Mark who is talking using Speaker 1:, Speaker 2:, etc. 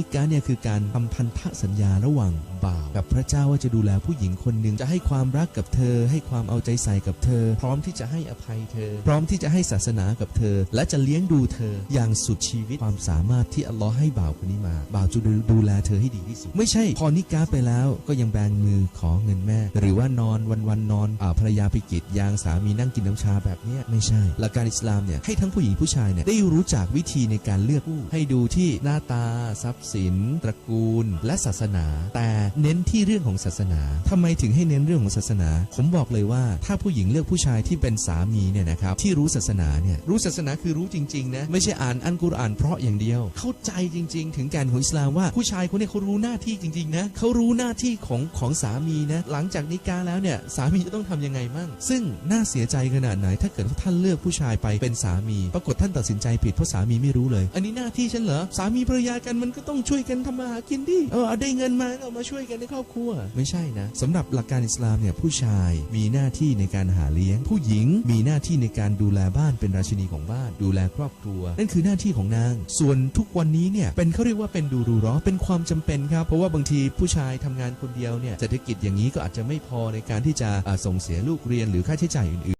Speaker 1: นิกาเนี่ยคือการทำพันธสัญญาระหว่างบ่าวกับพระเจ้าว่าจะดูแลผู้หญิงคนหนึ่งจะให้ความรักกับเธอ ให้ความเอาใจใส่กับเธอ พร้อมที่จะให้อภัยเธอ พร้อมที่จะให้ศาสนากับเธอ และจะเลี้ยงดูเธออย่างสุดชีวิตความสามารถที่อัลลอฮ์ให้บ่าวคนนี้มาบ่าวจะดูดูแลเธอให้ดีที่สุด ไม่ใช่พอนิกาไปแล้วก็ยังแบงมือขอเงินแม่ หรือว่านอนวันวันนอนอ่าภรรยาไปกรีดยางสามีนั่งกินน้ำชาแบบนี้ไม่ใช่หลักการอิสลามเนี่ยให้ทั้งผู้หญิงผู้ชายเนี่ยได้รู้จักวิธีในการเลือกคู่ให้ดูที่หน้าตาทรัพย์สินตระกูล และศาสนา แต่เน้นที่เรื่องของศาสนาทำไมถึงให้เน้นเรื่องของศาสนา ผมบอกเลยว่าถ้าผู้หญิงเลือกผู้ชายที่เป็นสามีเนี่ยนะครับที่รู้ศาสนาเนี่ยรู้ศาสนาคือรู้จริงๆนะไม่ใช่อ่านอันกุรอานเพราะอย่างเดียว เข้าใจจริง ๆ ถึงแก่นของอิสลามว่าผู้ชายคนนี้เขารู้หน้าที่จริงๆนะเขารู้หน้าที่ของของสามีนะหลังจากนิกาแล้วเนี่ยสามีจะต้องทำยังไงมั่งซึ่งน่าเสียใจขนาดไหน ถ้าเกิดว่าท่านเลือกผู้ชายไปเป็นสามี ปรากฏท่านตัดสินใจผิดเพราะสามีไม่รู้เลย อันนี้หน้าที่ฉันเหรอสามีภรรยากันมันก็ต้องช่วยกันทำมาหากินดิเออเอาได้เงินมาก็เอามาช่วยกันในครอบครัว ไม่ใช่นะสำหรับหลักการอิสลามเนี่ยผู้ชายมีหน้าที่ในการหาเลี้ยง ผู้หญิงมีหน้าที่ในการดูแลบ้านเป็นราชินีของบ้าน ดูแลครอบครัว นั่นคือหน้าที่ของนาง ส่วนทุกวันนี้เนี่ยเป็นเขาเรียกว่าเป็นดูรูร้อเป็นความจำเป็นครับ เพราะว่าบางทีผู้ชายทำงานคนเดียวเนี่ยเศรษฐกิจอย่างนี้ก็อาจจะไม่พอในการที่จะส่งเสียลูกเรียนหรือค่าใช้จ่ายอื่น